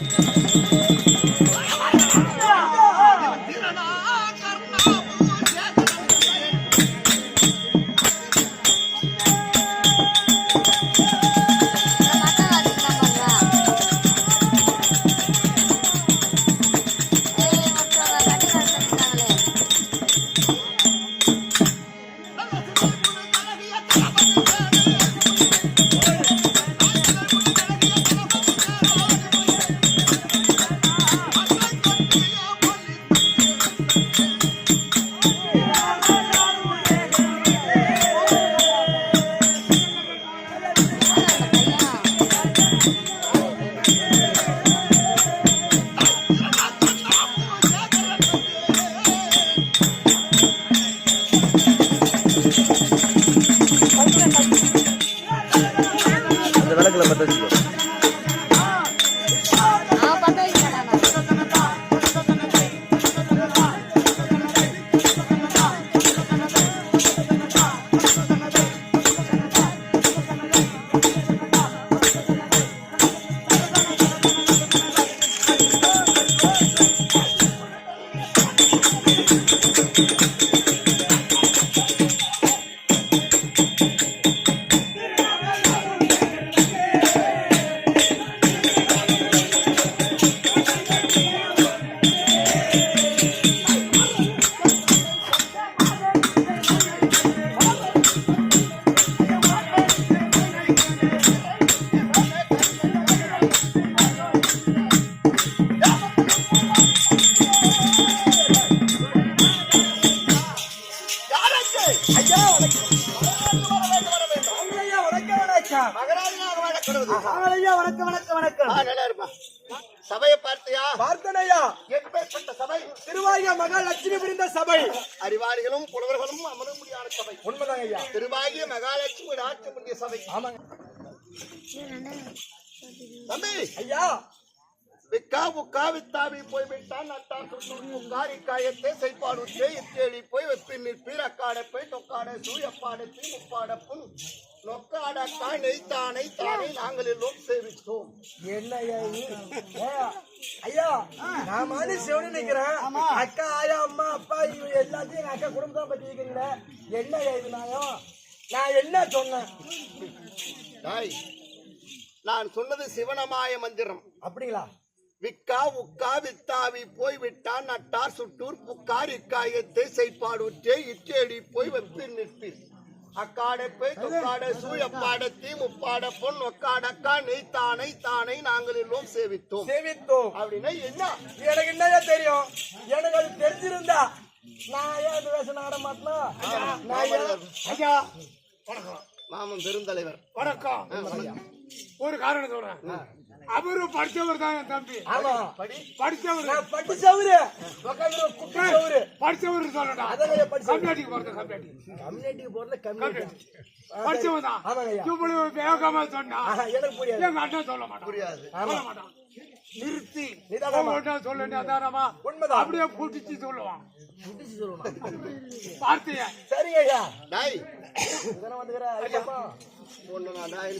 அந்த வணக்கம் வணக்கம் வணக்கம் வணக்கம் வணக்கம். ஆ, நல்லா இருப்பா. சபையை பார்த்தியா? பார்த்தனையா? எப்பேற்பட்ட சபை. திருவாரிய மகாலட்சுமி புரிந்த சபை. அறிவாளிகளும் புலவர்களும் அமர முடியாத சபை. உண்மைதாங்க ஐயா. திருவாகிய மகாலட்சுமி ஆட்சி முடிய சபை. ஆமாங்க. தம்பி. ஐயா. விக்கா உக்கா வித்தாவி போய் விட்டான் நட்டான் சுட்டு உக்காரி காயத்தை செய்பாடுத்தே இத்தேடி போய் வெப்பின் நிற்பீர் அக்காட போய் தொக்காட சூ எப்பாட தீ முப்பாட நொக்காடக்கா நெய்த்தானை தானே நாங்கள் எல்லோரும் சேவித்தோம். என்ன ஐயா இது? ஏய்யா, ஐயா நான் மாதிரி சிவனு நிக்கிறேன் அக்கா ஆயா அம்மா அப்பா இவங்க எல்லாத்தையும் எங்க அக்கா குடும்பத்தை பத்தி இருக்கிறீங்களே என்ன இது நாயம் நான் என்ன சொன்னேன்? டாய் நான் சொன்னது சிவனமாய மந்திரம். அப்படிங்களா? விக்கா உக்கா வித்தாவி போய் விட்டான் நட்டார் சுட்டூர் புக்கார் இக்காயத்தை செய்பாடுற்றே இச்சேடி போய் வெப்பின் நிற்பீர். அக்காடை போய் தொக்காடை சூயப்பாட தீ முப்பாட பொன் ஒக்காடக்கா நெய்த்தானை தானை நாங்கள் எல்லோரும் சேவித்தோம். சேவித்தோம். அப்படின்னா என்ன? எனக்கு என்னையா தெரியும்? எனக்கு அது தெரிஞ்சிருந்தா நான் ஏன் இந்த வேஷம் ஆட மாட்டேனா? ஐயா மாமன் பெருந்தலைவர். வணக்கம். ஒரு காரணம் சொல்றேன். அவரு படிச்சவர் தான் என் தம்பி. ஆமா. படிச்சவர். நான் பட்டு சவுரு உட்காந்து குட்டி சவுரு படிச்சவர் சொல்லடா. படிச்சவர். கம்யூனிட்டிக்கு போறது கம்யூனிட்டி. கம்யூனிட்டிக்கு போறது கம்யூனிட்டி. படிச்சவன் தான். இவ்வளவு வேகமா சொன்னா எனக்கு புரியாது. எங்க அண்ணன் சொல்ல மாட்டான். புரியாது. சொல்ல மாட்டான். நிறுத்தி நிதானமா. சொல்ல நிதானமா. உண்மைதான். அப்படியே புடிச்சு சொல்லுவான். புடிச்சு சொல்லணும் வார்த்தைய. சரிங்க ஐயா. டாய்.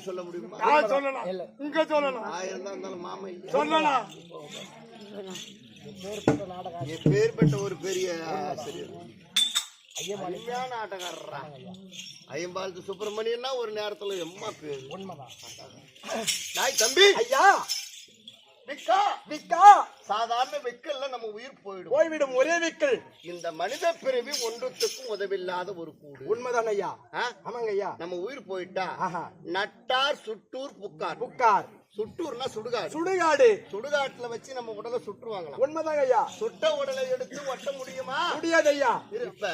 சொல்ல முடியுமா? நான் சொல்லலாம். இங்க சொல்லலாம். ஆயிரம் தான் இருந்தாலும் மாமா. சொல்லலாம். மேற்பட்ட நாடகம்? என் பேர் பெற்ற ஒரு பெரிய ஆசிரியர். அருமையான ஆட்டக்காரரா ஐயம்பாலத்து சுப்பிரமணியன்னா ஒரு நேரத்துல எம்மா பேரு? டாய் தம்பி! ஐயா. விக்கா விக்கா சாதாரண விக்கல்ல நம்ம உயிர் போயிடும். போய்விடும் ஒரே விக்கல் இந்த மனித பிறவி ஒன்றுத்துக்கும் உதவில்லாத ஒரு கூடு. உண்மைதான் ஐயா? ஆமாங்க ஐயா. நம்ம உயிர் போயிட்டா நட்டார் சுட்டூர் புக்கார். புக்கார். சுட்டூர்னா சுடுகாடு. சுடுகாடு. சுடுகாட்டுல வச்சு நம்ம உடலை சுட்டுருவாங்களாம் உண்மைதாங்க ஐயா. சுட்ட உடலை எடுத்து ஒட்ட முடியுமா? முடியாது ஐயா. இப்ப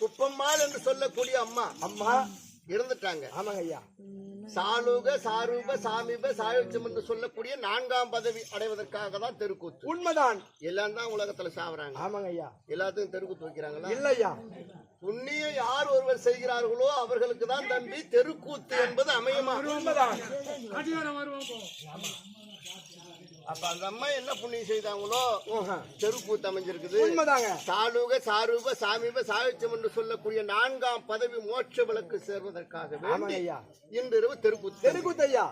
குப்பம்மாள் என்று சொல்லக்கூடிய அம்மா அம்மா. இருந்துட்டாங்க ஆமாங்க ஐயா. சாலுக சாரூப சாமிப சாயுஜம் என்று சொல்லக்கூடிய நான்காம் பதவி அடைவதற்காக தான் தெருக்கூத்து. உண்மைதான். எல்லாம் தான் உலகத்துல சாவறாங்க. ஆமாங்க ஐயா எல்லாத்துக்கும் தெருக்கூத்து வைக்கிறாங்களா? இல்ல ஐயா புண்ணியம் யார் ஒருவர் செய்கிறார்களோ அவர்களுக்கு தான் தம்பி தெருக்கூத்து என்பது அமையுமா? உண்மைதான். அப்ப அந்த அம்மா என்ன புண்ணியம் செய்தாங்களோ? தெருக்கூத்து அமைஞ்சிருக்குது. உண்மைதாங்க. சாலுக சாரூப சாமீப சாவிச்சம் என்று சொல்லக்கூடிய நான்காம் பதவி மோட்ச விளக்கு சேர்வதற்காக இன்று இரவு தெருக்கூத்து தெருக்கூத்து ஐயா?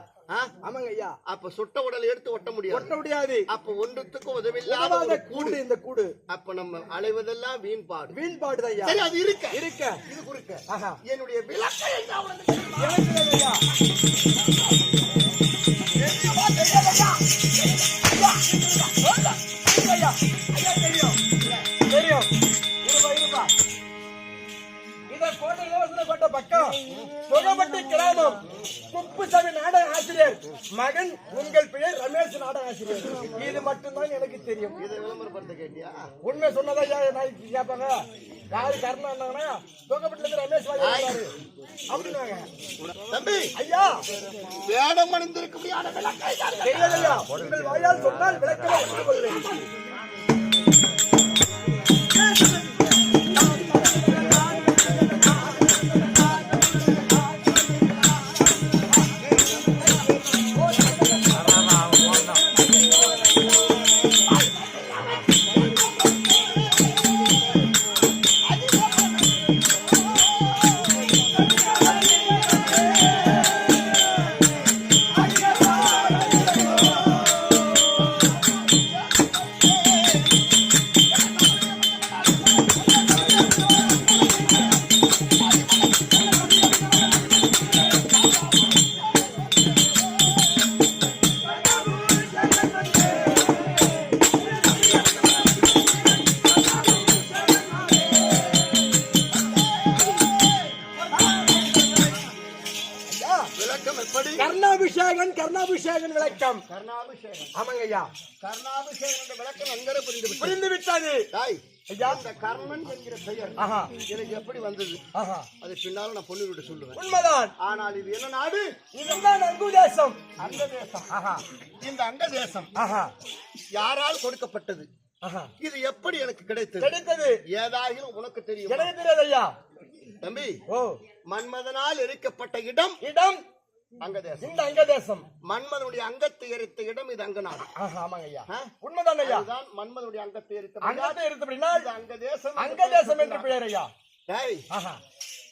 ஆமாங்க ஐயா. அப்ப சுட்ட உடல் எடுத்து ஒட்ட முடியாது. ஒட்ட முடியாது. அப்ப ஒன்றுத்துக்கும் ஒரு கூடு இந்த கூடு. அப்ப நம்ம அலைவதெல்லாம் வீண் பாடு. வீண் பாடுதான் ஐயா? சரி அது இருக்க. இருக்க. இது குறுக்க. என்னுடைய விளக்கை ஐயா. ஐயா ஐயா தெரியும் தெரியும் கோட்டை பக்கம் கிராமம் குப்புசாமி நாடக ஆசிரியர் மகன் உங்கள் பெயர் ரமேஷ் நாடக ஆசிரியர் இது மட்டும்தான் எனக்கு தெரியும் இதை விளம்பரப்படுத்த கேட்டியா உண்மை சொன்னதா ஐயா கேட்பாங்க? யாரு கருணா இருந்தாங்கன்னா சுகப்பட்டில ரமேஷ் வாங்க அப்படின்னாங்க. தம்பி. ஐயா. வேடம் அணிந்திருக்க முடியாத விளக்கை தான் தெரியாது ஐயா உங்கள் வாயால் சொன்னால் விளக்கலை விளக்கம் எப்படி? கர்ணாபிஷேகன் கர்ணாபிஷேகன் விளக்கம். கர்ணாபிஷேகம். ஆமாங்க ஐயா கர்ணாபிஷேகம் என்ற விளக்கம் நன்கர புரிந்து விட்டது. புரிந்து விட்டது தாய் ஐயா. இந்த கர்ணன் என்கிற பெயர் ஆஹா. எனக்கு எப்படி வந்தது? ஆஹா. அது பின்னால நான் பொண்ணு விட்டு சொல்லுவேன். உண்மைதான். ஆனால் இது என்ன நாடு? இதுதான் அங்கு தேசம். அங்க தேசம். ஆஹா. இந்த அங்க தேசம் ஆஹா. யாரால் கொடுக்கப்பட்டது? இது எப்படி எனக்கு கிடைத்தது? கிடைத்தது. ஏதாகிலும் உனக்கு தெரியும்? கிடைக்க தெரியாது ஐயா தம்பி ஓ. மன்மதனால் எரிக்கப்பட்ட இடம் இடம் அங்க தேசம் இந்த அங்க தேசம் மன்மதனுடைய அங்கத்தை எரித்த இடம் இது அங்க நாடு ஆஹா ஆமாங்க ஐயா? உண்மைதான் ஐயா? அதுதான் மன்மதனுடைய அங்கத்தை எரித்த அங்கத்தை எடுத்து அப்படின்னா இது அங்க தேசம் அங்க தேசம் என்று பெயர் ஐயா.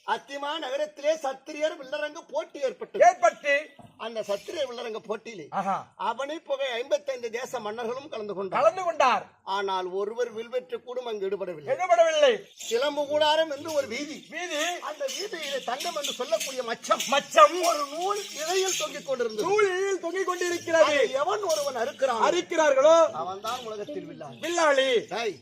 அத்திமா நகரத்திலே சத்திரியர் வில்லரங்க போட்டி ஏற்பட்டது. ஏற்பட்டு அந்த சத்திரிய வில்லரங்க போட்டியிலே அவனை புகை ஐம்பத்தைந்து தேச மன்னர்களும் கலந்து கொண்டார். கலந்து கொண்டார். ஆனால் ஒருவர் வில்வெற்று கூடும் அங்கு ஈடுபடவில்லை எழுபடவில்லை சிலம்பு கூடாரம் என்று ஒரு வீதி. வீதி. அந்த வீதியிலே தங்கம் என்று சொல்லக்கூடிய மச்சம். மச்சம். ஒரு நூல் இடையில் தொங்கிக் கொண்டிருந்தது. நூலில் தொங்கிக் கொண்டிருக்கிறது. எவன் ஒருவன் அறுக்கிறான்? அரிக்கிறார்களோ அவன் தான் உலகத்தில் வில்லாளி.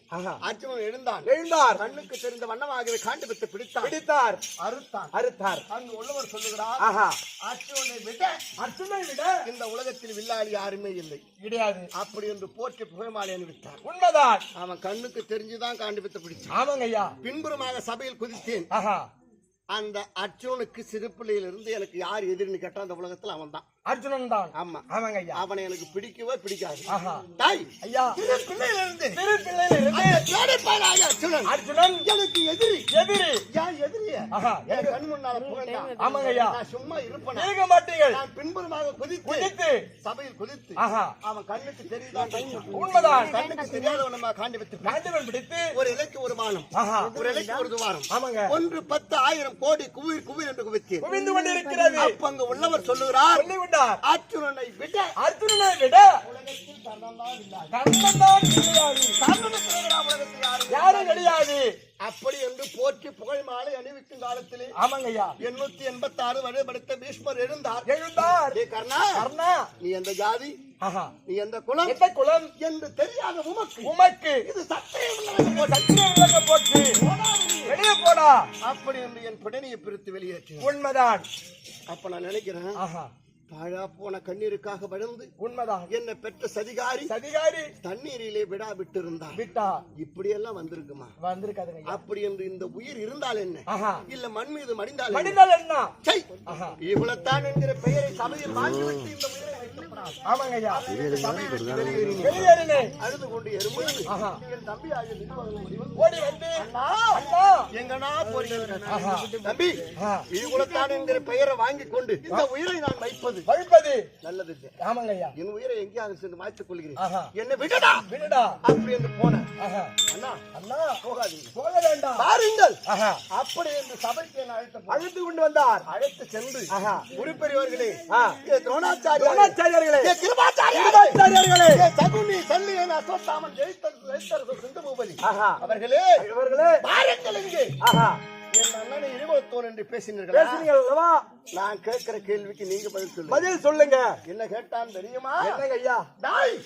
ஆஹா. அர்ஜுனன் எழுந்தான். எழுந்தார். கண்ணுக்கு தெரிந்த வண்ணமாகவே காண்டு விட்டு பிடித்தான் பிடித்தார். அறுத்தான். அறுத்தார். அங்கு உள்ளவர் சொல்லுகிறார் ஆஹா. அர்ஜுனனை விட அர்ஜுனை விட இந்த உலகத்தில் வில்லாளி யாருமே இல்லை. கிடையாது. அப்படி என்று போற்றி புகைமாலை அணிவித்தார். உண்மைதான். அவன் கண்ணுக்கு தெரிஞ்சுதான் காண்டு விட்டு பிடிச்சான். ஆமாங்க ஐயா பின்புறமாக சபையில் குதித்தேன். அந்த அர்ஜுனுக்கு சிறு பிள்ளையிலிருந்து எனக்கு யார் எதிரின்னு கேட்டா அந்த உலகத்துல அவன் தான் அர்ஜுனன் தான் ஆமா. ஆமாங்க ஐயா அவனை எனக்கு பிடிக்கவே பிடிக்காது. தாய் ஐயா. சிறு பிள்ளையிலிருந்து சிறு பிள்ளையில இருந்து தேடைப்பாடாக அர்ஜுனன் அர்ஜுனன். எனக்கு எதிரி. எதிரி. யார் எதிரிய. ஆஹா என் கண் முன்னால புகழ்ந்தான். ஆமாங்க ஐயா நான் சும்மா இருப்பேன்? இருக்க மாட்டீர்கள். நான் பின்புறமாக குதித்து குதித்து. சபையில் குதித்து ஆஹா. அவன் கண்ணுக்கு தெரியுதான் உண்மைதான். கண்ணுக்கு தெரியாதவனமா காண்டி விட்டு காண்டிவன் பிடித்து ஒரு இலைக்கு ஒரு மானம் ஆஹா. ஒரு இலைக்கு ஒரு துவாரம். ஆமாங்க. ஒன்று பத்து ஆயிரம் கோடி குவிர் குவிர் என்று குவித்தேன் குவிந்து கொண்டிருக்கிறது. அப்ப அங்க உள்ளவர் சொல்லுகிறார் சொல்லி விட்டார் அர்ஜுனனை விட அர்ஜுனனை விட உலகத்தில் தான். யாரும் கிடையாது. அப்படி என்று போற்றி புகழ் மாலை அணிவிக்கும் காலத்திலே ஆமாங்க ஐயா எண்ணூத்தி எண்பத்தி ஆறு வரை படுத்த பீஷ்மர் எழுந்தார். எழுந்தார். கர்ணா கர்ணா. நீ எந்த ஜாதி? நீ எந்த குலம்? எந்த குலம்? என்று தெரியாத உமக்கு. உமக்கு. இது சத்தியம். சத்தியம் போட்டு வெளியே போடா. அப்படி என்று என் பிடனியை பிரித்து வெளியேற்றினார் உண்மைதான். அப்ப நான் நினைக்கிறேன் ஆஹா. பாழா போன கண்ணீருக்காக வளர்ந்து உண்மைதான். என்னை பெற்ற சதிகாரி சதிகாரி தண்ணீரிலே விடா விட்டு. இருந்தார் விட்டா இப்படி எல்லாம் வந்திருக்குமா? வந்திருக்காதுங்க ஐயா. அப்படி என்று இந்த உயிர் இருந்தால் என்ன? இல்ல மண் மீது மடிந்தால் என்ன? மனிதல் என்ன? இவ்வளத்தான் என்கிற பெயரை சபையில் மாற்றிவிட்டு இந்த உயிரை அழுது கொண்டு என் தம்பி ஆகிய. ஓடி வந்து. எங்கனா போறீங்க? தம்பி என்கிற பெயரை வாங்கிக் கொண்டு இந்த உயிரை நான் வைப்பது பழிப்பது பழிப்பது நல்லது ஆமாங்க ஐயா என் உயிரை எங்கேயாவது சென்று மாய்த்துக் கொள்கிறேன். என்னை விடடா. விடுடா. அப்படி என்று போனேன் அண்ணா அண்ணா போகாதீங்க போக வேண்டாம். பாருங்கள். அப்படி என்று சபைக்கு என்னை அழைத்து அழைத்து கொண்டு வந்தார். அழைத்து சென்று உருப்பெரியவர்களே துரோணாச்சாரியார்களே. கிருபாச்சாரியார்களே. சகுனி சல்லியன் அஸ்வத்தாமன் ஜெயித்தர் ஜெயித்தரசு சிந்து பூபதி அவர்களே இவர்களே பாருங்கள் இங்கே. என் அண்ணனை இருபத்தோன் என்று பேசினீர்கள்? பேசுனீங்க நான் கேட்கிற கேள்விக்கு நீங்க பதில் சொல்லுங்க. பதில் சொல்லுங்க. என்ன கேட்டான் தெரியுமா? என்னங்க ஐயா? டாய்